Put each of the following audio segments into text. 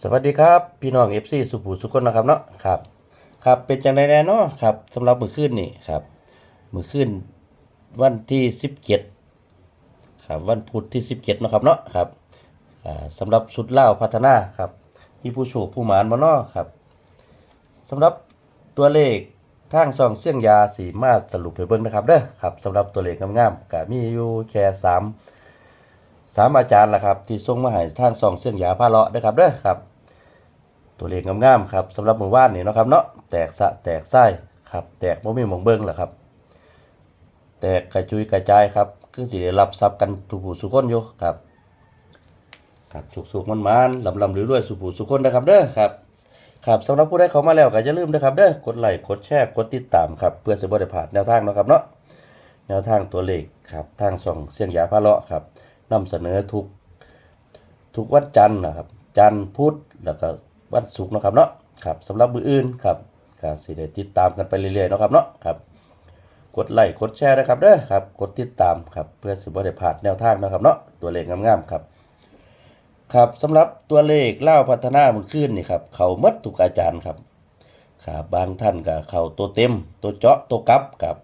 สวัสดีครับ พี่น้อง FC สุภูสุคนนะครับเนาะครับ ครับเป็นจังไดแน่เนาะครับสำหรับมื้อคืนนี่ครับมื้อคืนวันที่17ครับวันพุธที่17เนะครับเนาะครับอ่าสำหรับสุดเล่าพัฒนาครับมีผู้โชคผู้หมานบ่เนาะครับสำหรับตัวเลขทางซองเสี่ยงยาสีมาสรุปให้เบิ่งนะครับเด้อครับสำหรับตัวเลขงามๆก็มีอยู่แค่สาม สามอาจารย์ละครับ ที่ส่งมาให้ทางสองเสียงยาพาเลาะนะครับเด้อครับ ตัวเลขงามๆครับสำหรับหมู่บ้านนี่เนาะครับเนาะแตกสะแตกไส้ครับ แตกบ่มีหมองเบิ่งล่ะครับ แตกกระจุยกระจายครับคือสิได้รับทรัพย์กันทุกผู้สุคนอยู่ครับครับสุกๆมันๆลำๆรวยสุผู้สุคนนะครับเด้อครับครับสำหรับผู้ใดเขามาแล้วก็อย่าลืมนะครับเด้อกดไลค์กดแชร์กดติดตามครับเพื่อสิบ่ได้พลาดแนวทางเนาะครับเนาะแนวทางตัวเลขครับทางสองเสียงยาพาเลาะครับ นำเสนอทุกทุกวันจันทร์นะครับ จันทร์พุธแล้วก็วันศุกร์นะครับเนาะครับสำหรับมืออื่นครับก็สิได้ติดตามกันไปเรื่อยๆนะครับเนาะครับ กดไลค์กดแชร์นะครับเด้อครับกดติดตามครับเพื่อสิบ่ได้พลาดแนวทางนะครับเนาะตัวเลขงามๆครับ ครับสำหรับตัวเลขเล่าพัฒนามันขึ้นนี่ครับเขาหมดทุกอาจารย์ครับครับบางท่านก็เขาตัวเต็ม ตัวเจาะตัวกับครับ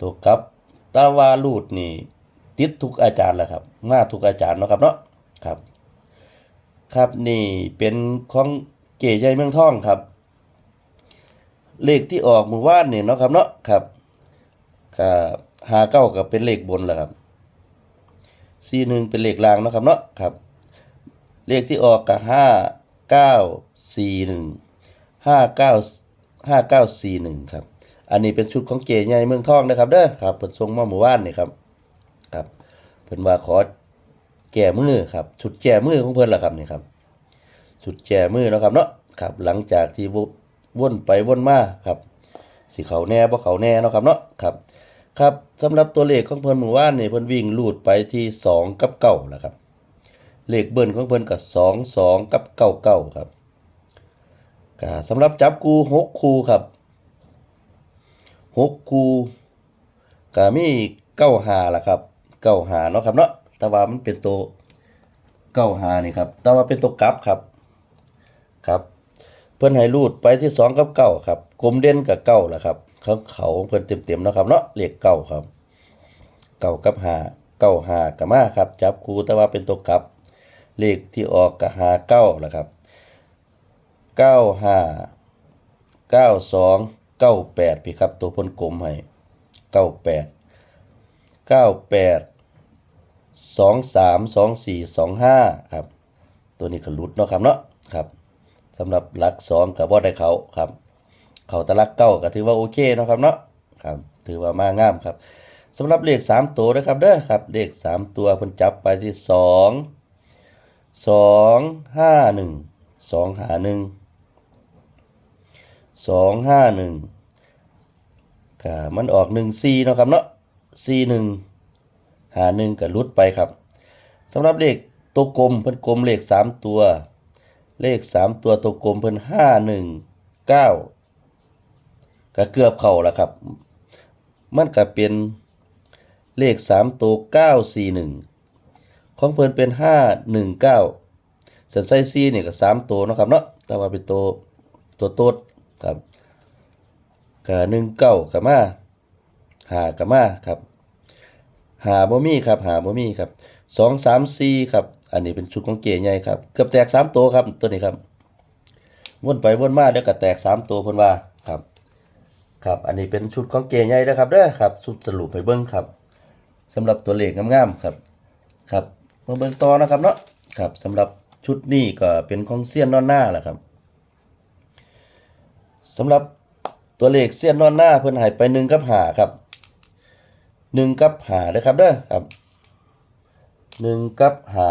ตัวกับตาวาลูดนี่ ติดทุกอาจารย์แหละครับ มาทุกอาจารย์เนาะครับเนาะครับ ครับนี่เป็นของเก๋ใหญ่เมืองทองครับ เลขที่ออกมือว่านนี่เนาะครับเนาะครับก็หาเก้าก็เป็นเลขบนแหละครับสี่หนึ่งเป็นเลขล่างเนาะครับเนาะครับ เลขที่ออกก็ห้าเก้าสี่หนึ่งห้าเก้าห้าเก้าสี่หนึ่งครับ อันนี้เป็นชุดของเก๋ใหญ่เมืองทองนะครับเด้อครับเปิดทรงมาหมู่บ้านนี่ครับครับ พิ่นว่าขอแก้มือครับชุดแก้มือของเพิ่นล่ะครับนี่ครับชุดแก้มือเนาะครับเนาะครับ หลังจากที่ววนไปวนมาครับสิเขาแน่บ่เขาแน่เนาะครับเนาะครับครับสำหรับตัวเลขของเพิ่นเมื่อวานนี่เพิ่นวิ่งลูดไปที่2กับ9แล้วครับเลขเบิ้ลของเพิ่นก็2 2กับ9 9ครับก็สำหรับจับคู่6คู่ครับ6คู่ก็มีเก้าหาล่ะครับ เก้าหาเนาะครับเนาะแต่ว่ามันเป็นตัวเก้าหานี่ครับ แต่ว่าเป็นตัวกลับครับครับ เพิ่อนให้รูดไปที่สองกับเก้าครับกลมเด่นกับเก้าแหละครับเขาเขาเพิ่อนเต็มๆเนาะครับเนาะเลขเก้าครับเก้ากับหาเก้าหากับมาครับ จับคู่แต่ว่าเป็นตัวกลับ เลขที่ออกกับหาเก้าแหละครับเก้าหาเก้าสองเก้าแปดพี่ครับตัวพิ่นกลมให้เก้าแปดเก้าแปด สองสามสองสี่สองห้าครับ ตัวนี้ก็หลุดเนาะครับเนาะครับสำหรับหลักสองกับว่าได้เขาครับ เขาตะลักเก้าก็ถือว่าโอเคเนาะครับเนาะครับถือว่ามางามครับสำหรับเลขสามตัวนะครับเด้อครับเลขสามตัวเพิ่นจับไปที่สองสองห้าหนึ่งสองหาหนึ่งสองห้าหนึ่งก็มันออกหนึ่งซีเนาะครับเนาะซีหนึ่ง หาหนึ่งก็ลุดไปครับสำหรับเลขตัวกลมเพิ่นกลมเลขสามตัว เลขสามตัวตัวกลมเพิ่นห้าหนึ่งเก้าก็เกือบเข้าแล้วครับ มันก็เป็นเลขสามตัวเก้าสี่หนึ่งของเพิ่นเป็นห้าหนึ่งเก้าส่วนไซซีเนี่ยก็สามตัวนะครับเนาะแต่ว่าเป็นตัวตัวโต๊ดครับกะหนึ่งเก้ากับมาหากับมาครับ หาบ่มีครับหาบ่มีครับสองสามสี่ครับ อันนี้เป็นชุดของเก๋ใหญ่ครับ เกือบแตกสามตัวครับตัวนี้ครับวนไปวนมาเดี๋ยวก็แตกสามตัวเพิ่นว่าครับ ครับ อันนี้เป็นชุดของเก๋ใหญ่นะครับเด้อครับชุดสรุปให้เบิ่งครับสำหรับตัวเลขงามๆครับ ครับมาเบิ่งต่อนะครับเนาะครับสำหรับชุดนี้ก็เป็นของเซียนนอนหน้าแหละครับสำหรับตัวเลขเสี้ยนนอนหน้าเพิ่นหายไปหนึ่งกับหาครับ หนึ่งกับหาเด้อครับเด้อครับหนึ่งกับหา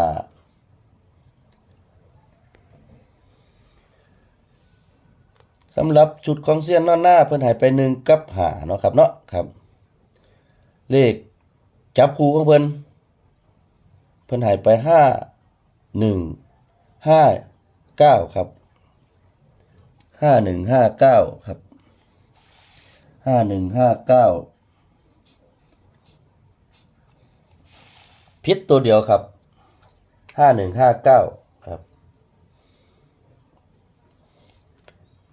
สำหรับชุดของเสี้ยนนอนหน้าเพิ่นหายไปหนึ่งกับหาเนาะครับเนาะครับ เลขจับคู่ของเพิ่นเพิ่นหายไปห้าหนึ่งห้าเก้าครับห้าหนึ่งห้าเก้าครับห้าหนึ่งห้าเก้า พิษตัวเดียวครับห้าหนึ่งห้าเก้าครับ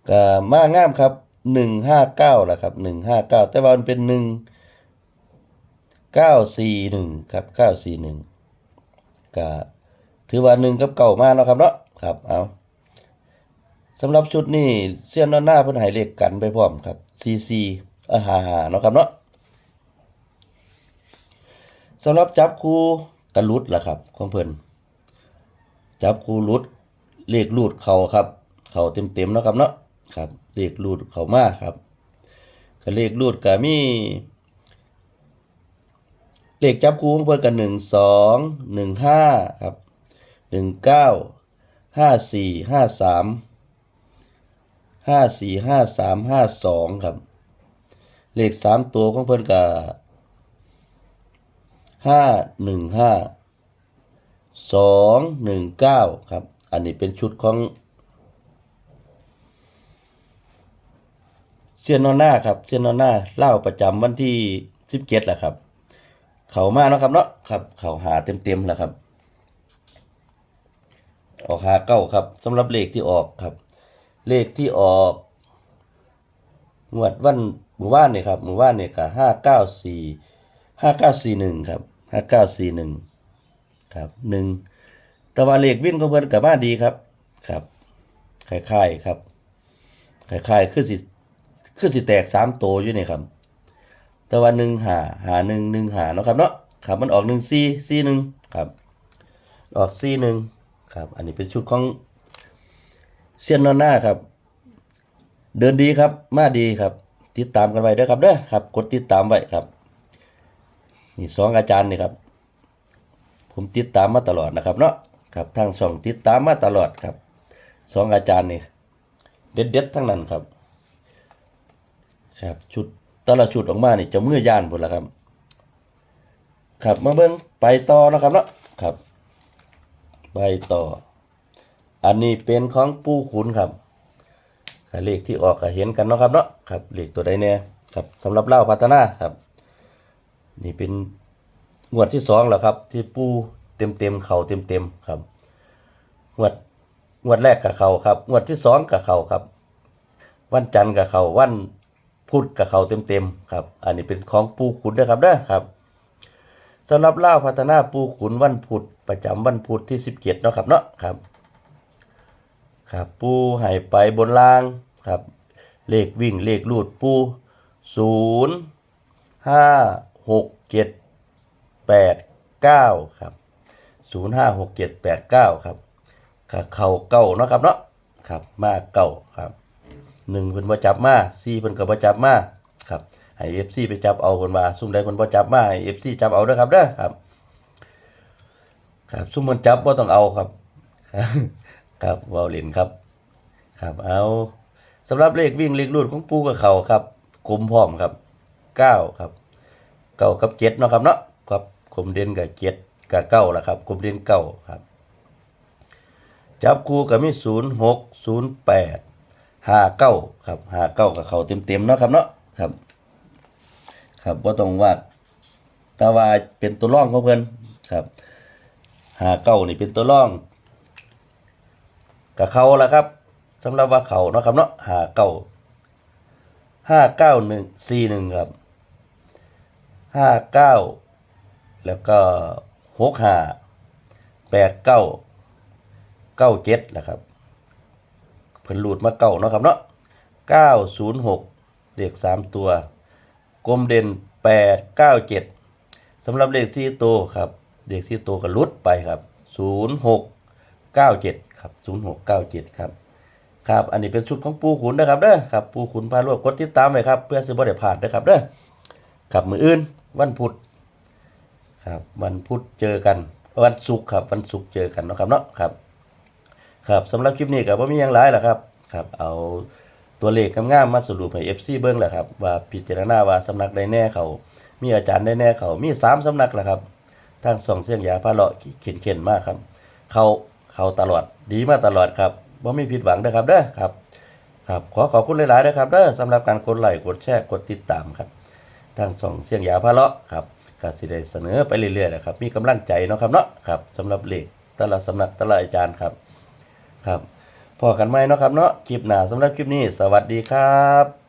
ก็มางามครับหนึ่งห้าเก้าแหละครับหนึ่งห้าเก้าแต่ว่ามันเป็นหนึ่งเก้าสี่หนึ่งครับเก้าสี่หนึ่งก็ถือว่าหนึ่งกับเก่ามาเนาะครับเนาะครับเอาสำหรับชุดนี้เสี้ยนด้านหน้าเพิ่นให้เลขกันไปพร้อมครับซีซีอาหาหาเนาะครับเนาะ สำหรับจับคู่กระลุดล่ะครับ ของเพิ่นจับคู่ลุดเลขรูดเขาครับ เขาเต็มๆเนะครับเนาะครับเลขรูดเขามาครับก็เลขรูดก็มีเลขจับคู่ของเพิ่นกันหนึ่งสองหนึ่งห้าครับหนึ่งเก้าห้าสี่ห้าสามห้าสี่ห้าสามห้าสองครับ เลขสามตัวของเพิ่นกับ ห้าหนึ่งห้าสองหนึ่งเก้าครับ อันนี้เป็นชุดของเซียนนอนหน้าครับเซียนนอนหน้าเล่าประจำวันที่สิบเจ็ดแหละครับ เขามาเนาะครับเนาะครับ เขาหาเต็มๆแล้วครับ ออกหาเก้าครับสำหรับเลขที่ออกครับ เลขที่ออกงวดวันหมู่บ้านเนี่ยครับหมู่บ้านเนี่ยก็ห้าเก้าสี่ห้าเก้าสี่หนึ่งครับ ห้าเก้าสี่หนึ่งครับหนึ่งต่ว่าเลขวิ่นของเพิ่นกับมาดีครับครับคล้ายๆครับคล้ายๆคือสิคือสิแตกสามโตวอยู่นี่ครับต่ว่าหนึ่งหาหาหนึ่งหนึ่งหาเนาะครับเนาะครับมันออกหนึ่งซีซีหนึ่งครับ ออกซีหนึ่งครับ อันนี้เป็นชุดของเซียนนอนหน้าครับ เดินดีครับ มาดีครับ ติดตามกันไว้เด้อครับเด้อครับ กดติดตามไว้ครับ นี่สองอาจารย์นี่ครับ ผมติดตามมาตลอดนะครับเนาะครับทางช่องติดตามมาตลอดครับสองอาจารย์นี่เด็ดเด็ดๆทั้งนั้นครับ ครับชุดแต่ละชุดออกมานี่จะเมื่อย่านหมดแล้วครับ ครับมาเบิ่งไปต่อนะครับเนาะครับไปต่อ อันนี้เป็นของปูขุนครับเลขที่ออกก็เห็นกันเนาะครับเนาะครับเลขตัวใดเนี่ยครับสำหรับเล่าพัฒนาครับ นี่เป็นงวดที่สองแล้วครับ ที่ปูเต็มเต็มเข่าเต็มเต็มครับงวดงวดแรกกับเขาครับงวดที่สองกับเขาครับ วันจันทร์กับเขาวันพุธกับเขาเต็มเต็มครับ อันนี้เป็นของปูขุนนะครับเด้อครับสำหรับเล่าพัฒนาปูขุนวันพุธประจำวันพุธที่สิบเจ็ดเนาะครับเนาะครับ ครับปูให้ไปบนล่างครับ เลขวิ่งเลขลูดปูศูนย์ห้า หกเจ็ดแปดเก้าครับศูนย์ห้าหกเจ็ดแปดเก้าครับเข่าเก้าเนาะครับเนาะครับมาเก้าครับหนึ่งเพิ่นบ่จับมาสี่เพิ่นก็บ่จับมาครับให้เอฟซีไปจับเอาเพิ่นว่าซุ่มใดเพิ่นบ่จับมาให้เอฟซีจับเอาเด้อครับเด้อครับครับซุ่มมันจับบ่ต้องเอาครับ ครับเวาเล่นครับ ครับเอาสำหรับเลขวิ่งเลขรูดของปูกับเขาครับคุมพร้อมครับเก้าครับ เก้ากับเจ็ดเนาะครับเนาะครับคุมเด่นกับเจ็ดกับเก้าละครับคุมเด่นเก้าครับ จับคู่กับมีศูนย์หกศูนย์แปดห้าเก้าครับห้าเก้ากับเขาเต็มเต็มเนาะครับเนาะครับ ครับว่าต้องว่าต่ว่าเป็นตัวร่องของเพิ่นครับห้าเก้านี่เป็นตัวร่องกับเขาละครับสำหรับว่าเขาเนาะครับเนาะห้าเก้าห้าเก้าหนึ่งสี่หนึ่งครับ ห้าเก้าแล้วก็หกห้าแปดเก้าเก้าเจ็ดแหละครับเพิ่นหลุดมาเก้าเนาะครับเนาะเก้าศูนย์หกเลขสามตัวกลมเด่นแปดเก้าเจ็ดสำหรับเลขที่ตัวครับเลขที่ตัวก็ลุดไปครับศูนย์หก97ครับ0697ครับครับอันนี้เป็นชุดของปูขุนนะครับเด้อครับปูขุนพารวบกดติดตามไว้ครับเพื่อสิบ่ได้พลาดนะครับเด้อครับมืออื่น วันพุธครับวันพุธเจอกันวันศุกร์ครับวันศุกร์เจอกันเนาะครับเนาะครับ ครับสำหรับคลิปนี้ก็บ่มีหยังหลายหรอกครับครับ เอาตัวเลขงามๆมาสรุปให้ FC เบิ่งแหละครับว่าพิจารณาว่าสำนักใดแน่เขามีอาจารย์ได้แน่เขามีสามสำนักแหละครับทางสองเสียงยาพาเลาะเข็นเข็นมากครับ เขาเขาตลอดดีมาตลอดครับบ่มีผิดหวังนะครับเด้อครับ ครับขอขอบคุณหลายๆนะครับเด้อสำหรับการกดไลค์กดแชร์กดติดตามครับ ทางสองเสียงยาพะเลาะครับก็สิได้เสนอไปเรื่อยๆนะครับ มีกำลังใจเนาะครับเนาะครับสำหรับเลขแต่ละสำนักแต่ละอาจารย์ครับครับพอกันไหมเนาะครับเนาะคลิปหน้าสำหรับคลิปนี้ สวัสดีครับ